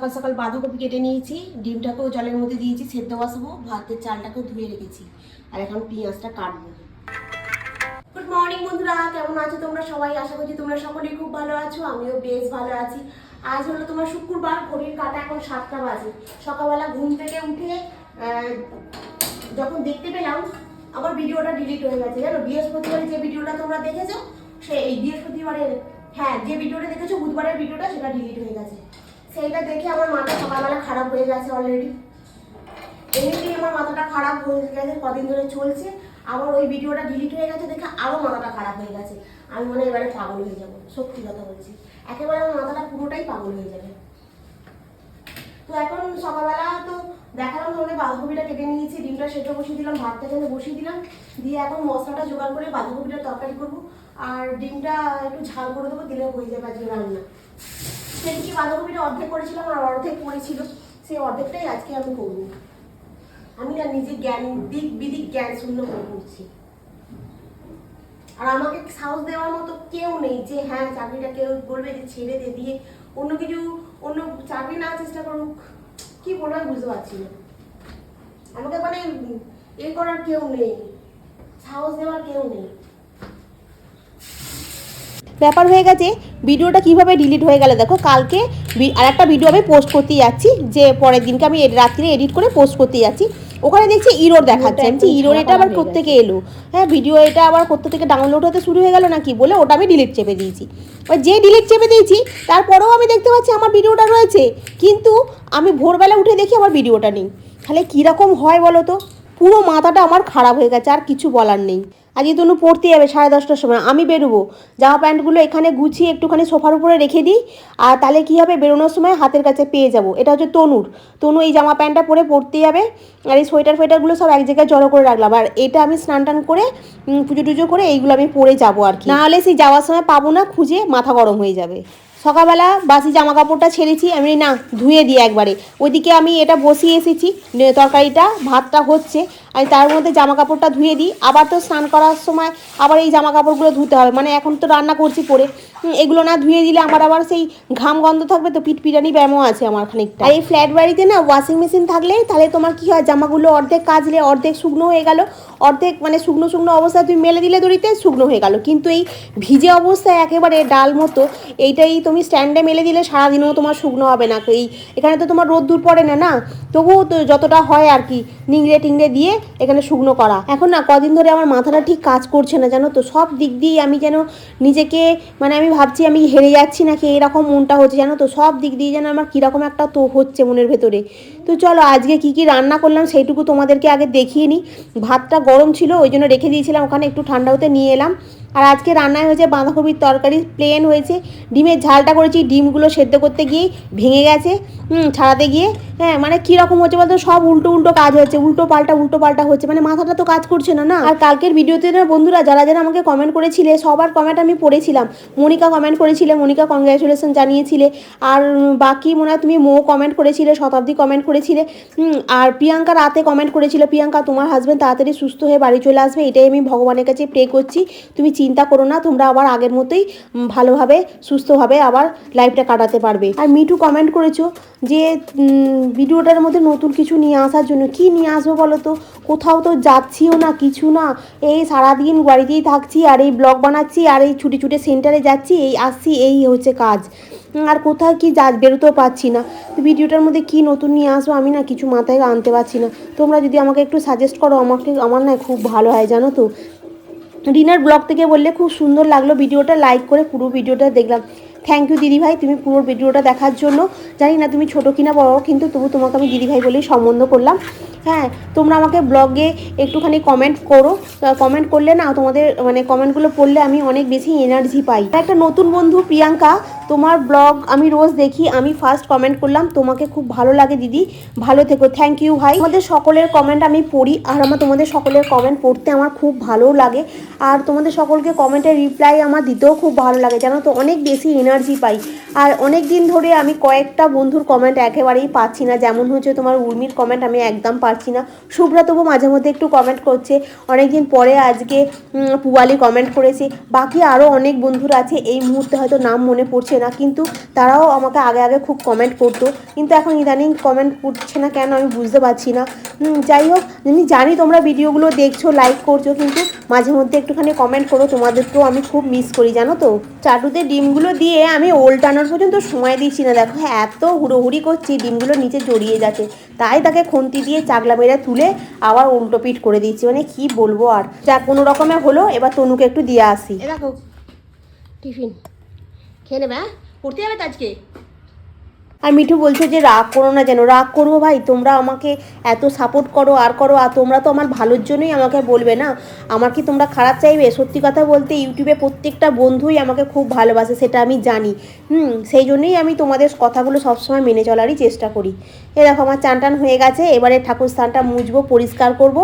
সকাল সকাল বাঁধাকপি কেটে নিয়েছি, ডিমটাকেও জলের মধ্যে দিয়েছি, সেদ্ধ বসাবো, ভাতের চালটাকেও ধুয়ে রেখেছি। আর এখন পেঁয়াজটা কাটবো। গুড মর্নিং বন্ধুরা, কেমন আছো তোমরা সবাই? আশা করছি তোমরা সকলেই খুব ভালো আছো, আমিও বেশ ভালো আছি। আজ হলো তোমার শুক্রবার, ঘড়ির কাটা এখন সাতটা বাজে। সকালবেলা ঘুম থেকে উঠে যখন দেখতে পেলাম, আমার ভিডিওটা ডিলিট হয়ে গেছে। জানো, বৃহস্পতিবারে যে ভিডিওটা তোমরা দেখেছ, সে এই বৃহস্পতিবারের হ্যাঁ যে ভিডিওটা দেখেছ, বুধবারের ভিডিওটা সেটা ডিলিট হয়ে গেছে। সেইটা দেখে আমার মাথা সকালবেলা খারাপ হয়ে গেছে অলরেডি এমনিতেই আমার মাথাটা খারাপ হয়ে গেছে, কদিন ধরে চলছে। আবার ওই ভিডিওটা ডিলিট হয়ে গেছে দেখে আরও মাথাটা খারাপ হয়ে গেছে। আমি মনে এবারে পাগল হয়ে যাব, সত্যি কথা বলছি। একেবারে আমার মাথাটা পুরোটাই পাগল হয়ে যাবে। তো এখন সকালবেলা তো দেখালাম তোমাদের বাঁধাকপিটা কেটে নিয়েছি, ডিমটা সেটা বসিয়ে দিলাম, ভাতটা এখানে বসিয়ে দিলাম। দিয়ে এখন মশলাটা জোগাড় করে বাঁধাকপিটা তরকারি করব। আর ডিমটা একটু ঝাল করে দেবো দিলে হয়ে যাবে আজকে রান্না। সেদিকে বাঁধাকপিটা অর্ধেক করেছিলাম আর অর্ধেক পড়েছিল। সেই অর্ধেকটাই আজকে আমি করব। আমি না নিজে জ্ঞান, দিক বিদিক জ্ঞান শূন্য হয়ে পড়ছি। আর আমাকে সাহস দেওয়ার মতো কেউ নেই যে হ্যাঁ চাকরিটা কেউ বলবে যে ছেড়ে দে, দিয়ে অন্য কিছু, অন্য চাকরি না চেষ্টা করুক। কি বলব আমি বুঝতে পারছি না। আমাকে মানে এ করার কেউ নেই, সাহস দেওয়ার কেউ নেই। ব্যাপার হয়ে গেছে ভিডিওটা কীভাবে ডিলিট হয়ে গেল দেখো কালকে আর একটা ভিডিও আমি পোস্ট করতে যাচ্ছি যে পরের দিনকে আমি এড- রাত্রে এডিট করে পোস্ট করতে যাচ্ছি। ওখানে দেখছি ইরোর দেখাচ্ছে আমি ইরোর এটা আবার কোত্থেকে এলো? হ্যাঁ ভিডিও এটা আবার কোথা থেকে ডাউনলোড হতে শুরু হয়ে গেল নাকি বলে ওটা আমি ডিলিট চেপে দিয়েছি। এবার যে ডিলিট চেপে দিয়েছি তারপরেও আমি দেখতে পাচ্ছি আমার ভিডিওটা রয়েছে কিন্তু আমি ভোরবেলা উঠে দেখি আমার ভিডিওটা নেই। তাহলে কীরকম হয় বলো তো? পুরো মাথাটা আমার খারাপ হয়ে গেছে আর কিছু বলার নেই। আজকে তনু পড়তে যাবে সাড়ে দশটার সময়। আমি বেরোবো। জামা প্যান্টগুলো এখানে গুছিয়ে একটুখানি সোফার উপরে রেখে দিই, আর তাহলে কী হবে, বেরোনোর সময় হাতের কাছে পেয়ে যাব। এটা হচ্ছে তনুর। তনু এই জামা প্যান্টটা পরে পড়তে যাবে আর এই সোয়েটার ফোয়েটারগুলো সব এক জায়গায় জড়ো করে রাখলাম। আর এটা আমি স্নান টান করে পুজো টুজো করে এইগুলো আমি পরে যাব আর কি। নাহলে সেই যাওয়ার সময় পাবো না, খুঁজে মাথা গরম হয়ে যাবে। সকালবেলা বাসি জামা কাপড়টা ছেড়েছি, আমি না, ধুয়ে দিই একবারে। ওইদিকে আমি এটা বসিয়ে এসেছি তরকারিটা, ভাতটা হচ্ছে। আমি তার মধ্যে জামা কাপড়টা ধুয়ে দিই। আবার তো স্নান করার সময় আবার এই জামা কাপড়গুলো ধুতে হবে। মানে এখন তো রান্না করছি পরে। এগুলো না ধুয়ে দিলে আমার আবার সেই ঘাম গন্ধ থাকবে তো পিটপিটানি ব্যায়ামও আছে আমার খানিকটা। আর এই ফ্ল্যাট বাড়িতে না ওয়াশিং মেশিন থাকলে তাহলে তোমার কি হয়? জামাগুলো অর্ধেক কাচলে অর্ধেক শুকনো হয়ে গেল। অর্ধেক মানে শুকনো শুকনো অবস্থায় তুমি মেলে দিলে দড়িতে, শুকনো হয়ে গেল। কিন্তু এই ভিজে অবস্থায় একেবারে ডাল মতো এইটাই তুমি স্ট্যান্ডে মেলে দিলে সারাদিনও তোমার শুকনো হবে না। এই এখানে তো তোমার রোদ্দুর পড়ে না না? তবুও তো যতটা হয় আর কি। নিংড়ে টিংড়ে দিয়ে এখানে শুকনো করা। এখন না, কদিন ধরে আমার মাথাটা ঠিক কাজ করছে না, জানো তো? সব দিক দিয়েই আমি যেন নিজেকে মানে আমি ভাবছি আমি হেরে যাচ্ছি নাকি এরকম মনটা হচ্ছে, জানো তো? সব দিক দিয়ে যেন আমার কীরকম একটা তো হচ্ছে মনের ভেতরে। তো চলো, আজকে কি কি রান্না করলাম সেইটুকু তোমাদেরকে আগে দেখিয়ে নিই। ভাতটা গরম ছিল, ওই জন্য রেখে দিয়েছিলাম, ওখানে একটু ঠান্ডা হতে নিয়ে এলাম। আর আজকে রান্নায় হয়েছে বাঁধাকপির তরকারি প্লেন হয়েছে। ডিমের ঝালটা করেছি, ডিমগুলো সেদ্ধ করতে গিয়েই ভেঙে গেছে। হুম, ছাড়াতে গিয়ে হ্যাঁ মানে কীরকম হচ্ছে বলতো, সব উল্টো উল্টো কাজ হচ্ছে, উল্টো পাল্টা উল্টো পাল্টা হচ্ছে মানে মাথাটা তো কাজ করছে না না? আর কালকের ভিডিওতে না বন্ধুরা, যারা যারা আমাকে কমেন্ট করেছিলে, সবার কমেন্ট আমি পড়েছিলাম। মনিকা কমেন্ট করেছিলে, মনিকা কংগ্রাচুলেশন জানিয়েছিলে। আর বাকি মনে তুমি মো কমেন্ট করেছিলে, শতাব্দী কমেন্ট করেছিলে। আর প্রিয়াঙ্কা রাতে কমেন্ট করেছিল, প্রিয়াঙ্কা, তোমার হাজব্যান্ড তাড়াতাড়ি সুস্থ হয়ে বাড়ি চলে আসবে, এটাই আমি ভগবানের কাছে প্রে করছি। তুমি চিন্তা করো না, তোমরা আবার আগের মতোই ভালোভাবে, সুস্থভাবে আবার লাইফটা কাটাতে পারবে। আর মিঠু কমেন্ট করেছ যে ভিডিওটার মধ্যে নতুন কিছু নিয়ে আসার জন্য। কি নিয়ে আসব বলো তো? কোথাও তো যাচ্ছিও না, কিছু না। এই সারাদিন বাড়িতেই থাকছি, আর এই ব্লগ বানাচ্ছি, আর এই ছুটি ছুটে সেন্টারে যাচ্ছি, এই আসছি, এই হচ্ছে কাজ। আর কোথাও কি যা, বেরোতেও পারছি না। তো ভিডিওটার মধ্যে কি নতুন নিয়ে আসব আমি না কিছু মাথায় আনতে পারছি না। তোমরা যদি আমাকে একটু সাজেস্ট করো, আমাকে, আমার না খুব ভালো হয়, জানো তো? ডিনার ব্লগ থেকে বললে খুব সুন্দর লাগল ভিডিওটা লাইক করে পুরো ভিডিওটা দেখলাম। থ্যাংক ইউ দিদিভাই, তুমি পুরো ভিডিওটা দেখার জন্য। জানি না তুমি ছোটো কিনা বড়ো, কিন্তু তবু তোমাকে আমি দিদিভাই বলেই সম্বন্ধ করলাম। হ্যাঁ তোমরা আমাকে ব্লগে একটুখানি কমেন্ট করো। কমেন্ট করলে না তোমাদের মানে কমেন্টগুলো পড়লে আমি অনেক বেশি এনার্জি পাই। একটা নতুন বন্ধু, প্রিয়াঙ্কা তোমার ব্লগ আমি রোজ দেখি, আমি ফার্স্ট কমেন্ট করলাম, তোমাকে খুব ভালো লাগে দিদি, ভালো থেকো থ্যাংক ইউ ভাই। আমাদের সকলের কমেন্ট আমি পড়ি, আর আমার তোমাদের সকলের কমেন্ট পড়তে আমার খুব ভালোও লাগে, আর তোমাদের সকলকে কমেন্টের রিপ্লাই আমার দিতেও খুব ভালো লাগে, জানো তো? অনেক বেশি এনার্জি পাই, আর অনেক দিন ধরে আমি কয়েকটা বন্ধুর কমেন্ট একেবারেই পাচ্ছি না, যেমন হচ্ছে তোমার উর্মির কমেন্ট আমি একদম পাচ্ছি না, শুভ্রা তবু মাঝে মধ্যে একটু কমেন্ট করছে, অনেকদিন পরে আজকে পুয়ালি কমেন্ট করেছে, বাকি আরও অনেক বন্ধুরা আছে, এই মুহূর্তে হয়তো নাম মনে পড়ছে না, কিন্তু তারাও আমাকে আগে আগে খুব কমেন্ট করতো। কিন্তু এখন ইদানিং কমেন্ট করছে না কেন আমি বুঝতে পারছি না। যাই হোক, আমি জানি তোমরা ভিডিওগুলো দেখছ লাইক করছ, কিন্তু মাঝে মধ্যে একটুখানি কমেন্ট করো, তোমাদেরকেও আমি খুব মিস করি, জানো তো? চাটুতে ডিমগুলো দিয়ে আমি ওল্টানোর পর্যন্ত সময় দিচ্ছি না। দেখো, এত হুড়োহুড়ি করছি, ডিমগুলো নিচে জড়িয়ে যাচ্ছে। তাই তাকে খুন্তি দিয়ে চাগলা মেরে তুলে আবার উল্টো পিট করে দিচ্ছি। মানে কি বলব আর? যা কোনো রকমে হলো, এবার তনুকে একটু দিয়ে আসি। দেখো, টিফিন। খেয়ে নেবে হ্যাঁ? পড়তে যাবে তো আজকে? আর মিঠু বলছে যে, রাগ করো না যেন, রাগ করব ভাই, তোমরা আমাকে এত সাপোর্ট করো, আর করো, আর তোমরা তো আমার ভালোর জন্যই আমাকে বলবে না। আমার কি তোমরা খারাপ চাইবে? সত্যি কথা বলতে, ইউটিউবে প্রত্যেকটা বন্ধুই আমাকে খুব ভালোবাসে, সেটা আমি জানি। হুম, সেই জন্যই আমি তোমাদের কথাগুলো সবসময় মেনে চলারই চেষ্টা করি। এ দেখো, আমার চান টান হয়ে গেছে, এবারে ঠাকুর স্থানটা মুছবো, পরিষ্কার করব।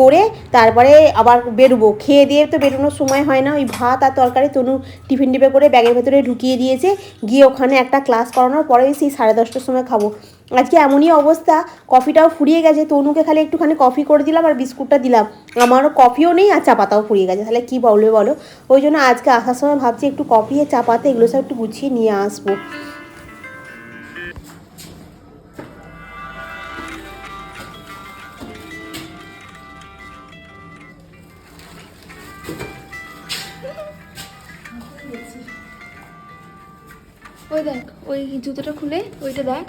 করে তারপরে আবার বেরোবো। খেয়ে দিয়ে তো বেরোনোর সময় হয় না। ওই ভাত আর তরকারি তনু টিফিন টিপে করে ব্যাগের ভেতরে ঢুকিয়ে দিয়েছে। গিয়ে ওখানে একটা ক্লাস করানোর পরে সেই সাড়ে দশটার সময় খাব। আজকে এমনই অবস্থা, কফিটাও ফুরিয়ে গেছে। তনুকে খালি একটুখানি কফি করে দিলাম আর বিস্কুটটা দিলাম। আমারও কফিও নেই আর চা পাতাও ফুরিয়ে গেছে। তাহলে কী বলবে বলো? ওই জন্য আজকে আসার সময় ভাবছি একটু কফি আর চা পাতা এগুলো সব একটু গুছিয়ে নিয়ে আসব। ওই দেখ ওই জুতোটা খুলে ওইটা দেখ।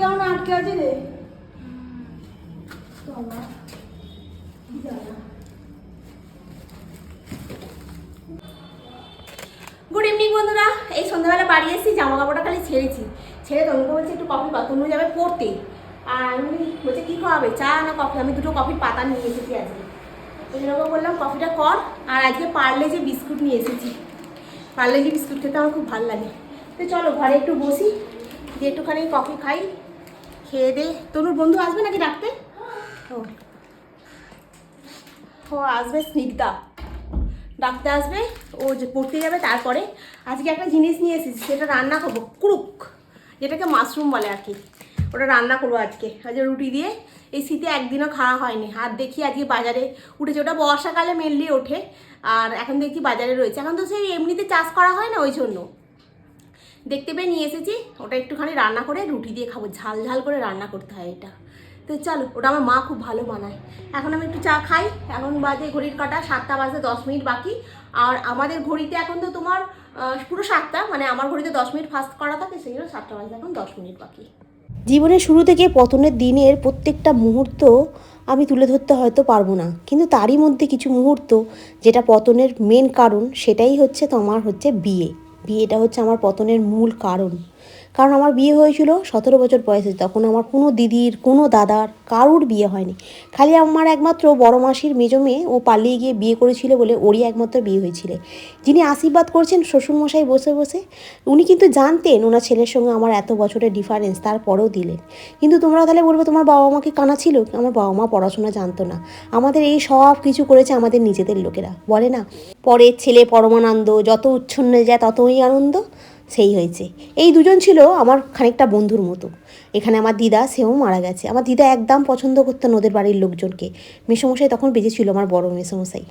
কেমন আটকে আছে রে? গুড ইভিনিং বন্ধুরা। এই সন্ধ্যাবেলা বাড়ি এসেছি জামা কাপড়টা খালি ছেড়েছি। ছেড়ে তনুকে বলছি একটু কফি পা যাবে পড়তে। আর আমি বলি, বলছে কী খাওয়াবে? চা না কফি আমি দুটো কফির পাতা নিয়ে এসেছি আজকে। ওই জন্য বললাম কফিটা কর, আর আজকে পার্লে যে বিস্কুট নিয়ে এসেছি। পার্লে যে বিস্কুট খেতে আমার খুব ভালো লাগে। তো চলো ঘরে একটু বসি, দিয়ে একটুখানি কফি খাই, খেয়ে দে। তনুর বন্ধু আসবে নাকি ডাকতে? ও। ও আসবে স্নিগ্ধা। ডাকতে আসবে, ও যে পড়তে যাবে তারপরে। আজকে একটা জিনিস নিয়ে এসেছি, সেটা রান্না করব, কুরুক, যেটাকে মাশরুম বলে আর কি। ওটা রান্না করব আজকে। আজকে রুটি দিয়ে। এই শীতে একদিনও খাওয়া হয়নি। আর দেখি আজকে বাজারে উঠেছে। ওটা বর্ষাকালে মেনলি ওঠে। আর এখন দেখছি বাজারে রয়েছে। এখন তো সেই এমনিতে চাষ করা হয় না ওই জন্য। দেখতে পেয়ে নিয়ে এসেছি। ওটা একটুখানি রান্না করে রুটি দিয়ে খাব। ঝাল ঝাল করে রান্না করতে হয় এটা। তো চলো, ওটা আমার মা খুব ভালো বানায়। এখন আমি একটু চা খাই। এখন বাজে ঘড়ির কাটা, সাতটা বাজে দশ মিনিট বাকি। আর আমাদের ঘড়িতে এখন তো তোমার পুরো সাতটা। মানে আমার ঘড়িতে দশ মিনিট ফাস্ট করা থাকে, সেই জন্য সাতটা বাজে এখন দশ মিনিট বাকি। জীবনের শুরু থেকে পতনের দিনের প্রত্যেকটা মুহূর্ত আমি তুলে ধরতে হয়তো পারব না। কিন্তু তারই মধ্যে কিছু মুহূর্ত যেটা পতনের মেন কারণ, সেটাই হচ্ছে তোমার হচ্ছে বিয়ে। বিয়েটা হচ্ছে আমার পতনের মূল কারণ। কারণ আমার বিয়ে হয়েছিল সতেরো বছর বয়সে, তখন আমার কোনো দিদির, কোনো দাদার কারুর বিয়ে হয়নি। খালি আমার একমাত্র বড় মাসির মেজো মেয়ে, ও পালিয়ে গিয়ে বিয়ে করেছিল বলে ওরই একমাত্র বিয়ে হয়েছিল। যিনি আশীর্বাদ করছেন শ্বশুরমশাই বসে বসে, উনি কিন্তু জানতেন ওনার ছেলের সঙ্গে আমার এত বছরের ডিফারেন্স তারপরেও দিলেন। কিন্তু তোমরা তাহলে বলবে তোমার বাবা মাকে কানা ছিল? আমার বাবা মা পড়াশোনা জানতো না। আমাদের এই সব কিছু করেছে আমাদের নিজেদের লোকেরা, বলে না? পরের ছেলে পরমানন্দ, যত উচ্ছন্নে যায় ততই আনন্দ। সেই হয়েছে। এই দুজন ছিল আমার খানিকটা বন্ধুর মতো। এখানে আমার দিদা, সেও মারা গেছে। আমার দিদা একদম পছন্দ করতেন ওদের বাড়ির লোকজনকে। মেসমশাই তখন বেঁচে ছিল আমার বড় মেসমশাই।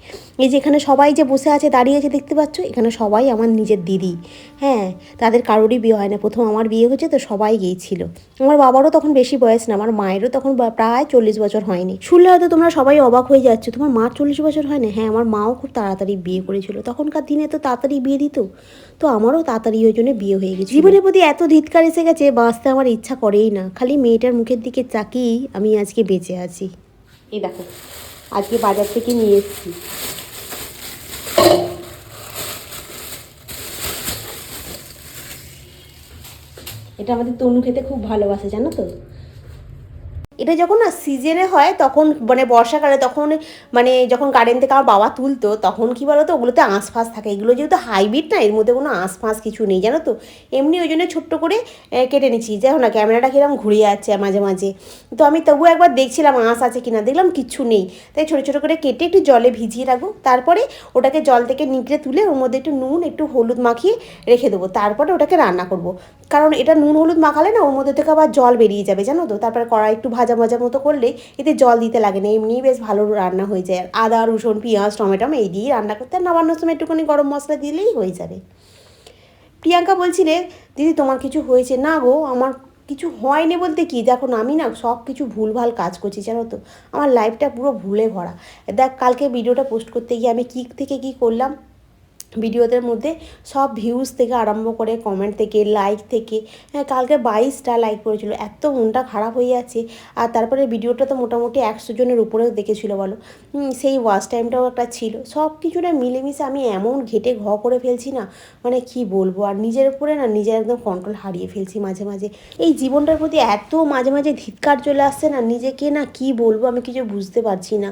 এই যে এখানে সবাই যে বসে আছে, দাঁড়িয়ে আছে, দেখতে পাচ্ছ? এখানে সবাই আমার নিজের দিদি। হ্যাঁ তাদের কারোরই বিয়ে হয় না। প্রথম আমার বিয়ে হয়েছে তো সবাই গিয়েছিল। আমার বাবারও তখন বেশি বয়স না, আমার মায়েরও তখন প্রায় চল্লিশ বছর হয়নি। শুনলে হয়তো তোমরা সবাই অবাক হয়ে যাচ্ছ, তোমার মার চল্লিশ বছর হয় না? হ্যাঁ আমার মাও খুব তাড়াতাড়ি বিয়ে করেছিল। তখনকার দিনে তো তাড়াতাড়ি বিয়ে দিত? তো আমারও তাড়াতাড়ি ওই জন্য বিয়ে হয়ে গেছে জীবনের প্রতি এত ধিৎকার এসে গেছে, বাঁচতে আমার ইচ্ছা করেই না, খালি মেয়েটার মুখের দিকে চাকিয়েই আমি আজকে বেঁচে আছি। এই দেখো, আজকে বাজার থেকে নিয়ে এসেছি। এটা আমাদের তনু খেতে খুব ভালোবাসে, জানো তো? এটা যখন না সিজনে হয়, তখন মানে বর্ষাকালে তখন মানে যখন গার্ডেন থেকে আমার বাবা তুলতো, তখন কি বলতো, ওগুলোতে আঁশ ফাঁস থাকে। এগুলো যেহেতু হাইব্রিড না, এর মধ্যে কোনো আঁশ ফাঁস কিছু নেই, জানো তো? এমনি ওই জন্য ছোট্ট করে কেটে নিচ্ছি। দেখো না ক্যামেরাটা কিরম ঘুরিয়ে যাচ্ছে মাঝে মাঝে। তো আমি তবুও একবার দেখছিলাম আঁশ আছে কিনা, দেখলাম কিচ্ছু নেই। তাই ছোটো ছোটো করে কেটে একটু জলে ভিজিয়ে রাখব। তারপরে ওটাকে জল থেকে নিকড়ে তুলে ওর মধ্যে একটু নুন, একটু হলুদ মাখিয়ে রেখে দেবো। তারপরে ওটাকে রান্না করব। কারণ এটা নুন, হলুদ মাখালে না, ওর মধ্যে থেকে আবার জল বেরিয়ে যাবে, জানো তো? তারপরে কড়াই একটু ভাজা ভাজা ভাজা মতো করলে এতে জল দিতে লাগে না। এমনিই বেশ ভালো রান্না হয়ে যায়। আদা, রসুন, পেঁয়াজ, টমেটো, এই দিয়েই রান্না করতে আর সময় একটুখানি গরম মশলা দিলেই হয়ে যাবে। প্রিয়াঙ্কা বলছিলে দিদি, তোমার কিছু হয়েছে? না গো, আমার কিছু হয়নি বলতে কি? দেখো আমি না সব কিছু ভুলভাল কাজ করছি, জানো তো। আমার লাইফটা পুরো ভুলে ভরা। দেখ, কালকে ভিডিওটা পোস্ট করতে গিয়ে আমি কী থেকে কী করলাম? ভিডিওদের মধ্যে সব ভিউজ থেকে আরম্ভ করে কমেন্ট থেকে লাইক থেকে হ্যাঁ কালকে বাইশটা লাইক করেছিল, এত মনটা খারাপ হয়ে যাচ্ছে। আর তারপরে ভিডিওটা তো মোটামুটি একশো জনের উপরেও দেখেছিল বলো। সেই ওয়াচ টাইমটাও একটা ছিল। সব কিছুটা মিলেমিশে আমি এমন ঘেটে ঘ করে ফেলছি না মানে কি বলব? আর নিজের উপরে না নিজের একদম কন্ট্রোল হারিয়ে ফেলছি মাঝে মাঝে। এই জীবনটার প্রতি এত মাঝে মাঝে ধিৎকার চলে আসছে না, নিজেকে না কি বলব আমি কিছু বুঝতে পারছি না।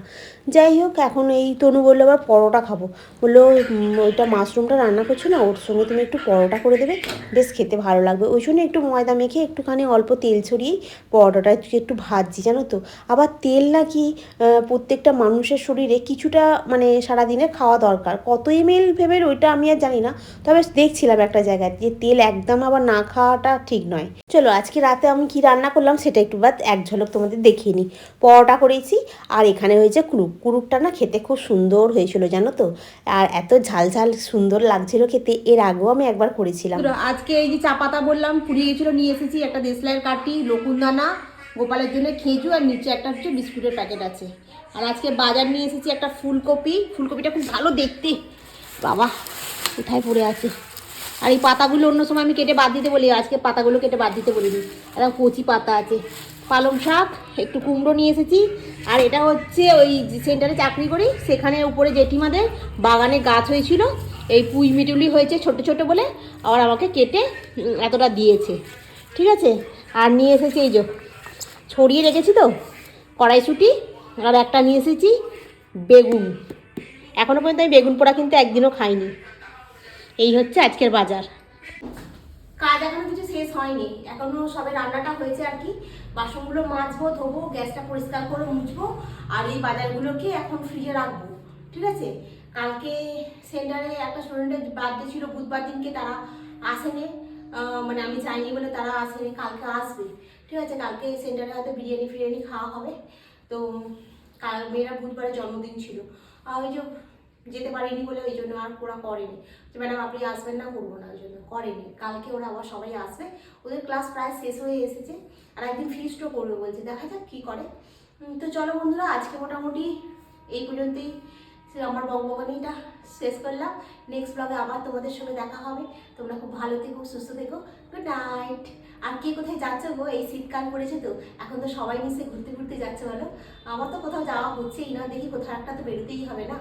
যাই হোক, এখন এই তনু বলল আবার পরোটা খাব। বলল ওইটা মাশরুমটা রান্না করছ না, ওর সঙ্গে তুমি একটু পরোটা করে দেবে, বেশ খেতে ভালো লাগবে। ওই জন্য একটু ময়দা মেখে একটুখানি অল্প তেল ছড়িয়েই পরোটাটা একটু ভাজছি, জানো তো। আবার তেল নাকি প্রত্যেকটা মানুষের শরীরে কিছুটা মানে সারাদিনে খাওয়া দরকার। কত এম এল ভেবে ওইটা আমি আর জানি না, তবে দেখছিলাম একটা জায়গায় যে তেল একদম আবার না খাওয়াটা ঠিক নয়। চলো, আজকে রাতে আমি কি রান্না করলাম সেটা একটু বাদ, এক ঝলক তোমাদের দেখিয়ে নিই। পরোটা করেছি, আর এখানে হয়েছে কুরুক কুরুকটা না খেতে খুব সুন্দর হয়েছিল, জানো তো। আর এত ঝাল ঝাল সুন্দর লাগছিল খেতে, এর আগেও আমি একবার করেছিলাম। আজকে এই যে চা পাতা বললাম, ফুরিয়ে গেছিল, নিয়ে এসেছি একটা দেশলাইয়ের কাঠি লকুনদানা, গোপালের জন্য খেজু আর নিচে একটা হচ্ছে বিস্কুটের প্যাকেট আছে। আর আজকে বাজার নিয়ে এসেছি একটা ফুলকপি, ফুলকপিটা খুব ভালো দেখতে। বাবা, কোথায় পড়ে আছে? আর এই পাতাগুলো অন্য সময় আমি কেটে বাদ দিতে বলি, আজকে পাতাগুলো কেটে বাদ দিতে বলিনি। একটা কচি পাতা আছে। পালং শাক, একটু কুমড়ো নিয়ে এসেছি। আর এটা হচ্ছে ওই সেন্টারে চাকরি করি, সেখানে উপরে জেঠিমাদের বাগানে গাছ হয়েছিল। এই পুঁই মিটুলি হয়েছে ছোট ছোট বলে, আবার আমাকে কেটে এতটা দিয়েছে। ঠিক আছে? আর নিয়ে এসেছি এই যে, ছড়িয়ে রেখেছি তো, কড়াইশুঁটি, আর একটা নিয়ে এসেছি বেগুন। এখনও পর্যন্ত আমি বেগুন পোড়া কিন্তু একদিনও খাইনি। এই হচ্ছে আজকের বাজার। কাজ এখনও কিছু শেষ হয়নি। এখনও সবে রান্নাটা হয়েছে আর কি। বাসনগুলো মাজবো, ধোবো, গ্যাসটা পরিষ্কার করে মুছবো, আর এই বাজারগুলোকে এখন ফ্রিজে রাখব। ঠিক আছে? কালকে সেন্টারে একটা স্টুডেন্টের বার্থডে ছিল, বুধবার দিনকে তারা আসেনি। মানে আমি চাইনি বলে তারা আসেনি, কালকে আসবে। ঠিক আছে, কালকে সেন্টারে হয়তো বিরিয়ানি ফিরিয়ানি খাওয়া হবে। তো কাল মেয়েরা বুধবারে জন্মদিন ছিল। আর ওই যে যেতে পারিনি বলে ওই জন্য আর ওরা করেনি। যে ম্যাডাম, আপনি আসবেন না, করব না, ওই জন্য করেনি। কালকে ওরা আবার সবাই আসবে। ওদের ক্লাস প্রায় শেষ হয়ে এসেছে। আর একদিন ফিস্টও করবে বলছে, দেখা যাক কী করে। তো চলো বন্ধুরা, আজকে মোটামুটি এই পর্যন্তই। আমার বঙ্গবাণীটা শেষ করলাম। নেক্সট ব্লগে আবার তোমাদের সঙ্গে দেখা হবে। তোমরা খুব ভালো থেকো, সুস্থ থেকো। গুড নাইট আর কে কোথায় যাচ্ছে গো? এই শীতকাল পড়েছে তো। এখন তো সবাই নিশ্চয়ই ঘুরতে ঘুরতে যাচ্ছে, বলো। আমার তো কোথাও যাওয়া হচ্ছেই না। দেখি কোথাও একটা তো বেরোতেই হবে না।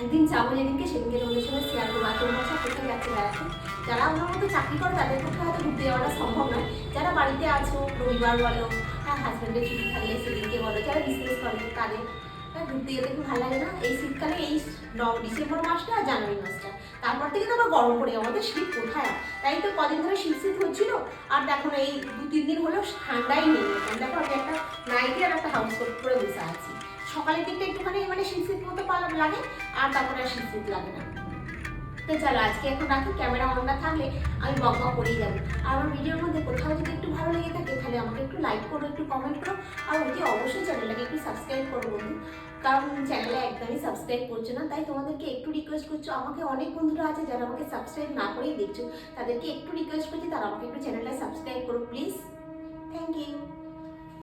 একদিন যাব যেদিনকে, সেদিনকে তোমাদের সঙ্গে শেয়ার করব। আর তোমরা সব কোথায় যাচ্ছে বেড়াতে যারা আমার মতো চাকরি করে, তাদের পক্ষে হয়তো ঘুরতে যাওয়াটা সম্ভব নয়। যারা বাড়িতে আছো রবিবার বলো হ্যাঁ হাজব্যান্ডের ছুটি থাকলে সেদিনকে বলো। যারা বিজনেস করে, তাদের ঘুরতে যেতে খুব ভালো লাগে না? এই শীতকালে এই ডিসেম্বর মাসটা আর জানুয়ারি মাসটা। তারপর থেকে তো আবার গরম পড়ে আমাদের শীত কোথায়? তাই তো কদিন ধরে শীত শীত হচ্ছিল। আর দেখো এই দু, তিন দিন হলেও ঠান্ডাই নেই। দেখো, আমি একটা নাইটি আর একটা হাউস কোট পরে বসে আছি। সকালের দিকটা একটুখানি মানে শীত শীত মতো লাগে, আর তারপরে আর শীত শীত লাগে না। তো চলো, আজকে এখন রাখি, ক্যামেরা অন না থাকলে আমি বক করেই যাব। আর আমার ভিডিওর মধ্যে কোথাও যদি একটু ভালো লেগে থাকে, তাহলে আমাকে একটু লাইক করো, একটু কমেন্ট করো। আর অতি অবশ্যই চ্যানেলটাকে একটু সাবস্ক্রাইব করো বন্ধু। কারণ চ্যানেলে একদমই সাবস্ক্রাইব করছ না, তাই তোমাদেরকে একটু রিকোয়েস্ট করছ। আমাকে অনেক বন্ধুরা আছে যারা আমাকে সাবস্ক্রাইব না করেই দেখছ। তাদেরকে একটু রিকোয়েস্ট করছি, তারা আমাকে একটু চ্যানেলটা সাবস্ক্রাইব করো প্লিজ থ্যাংক ইউ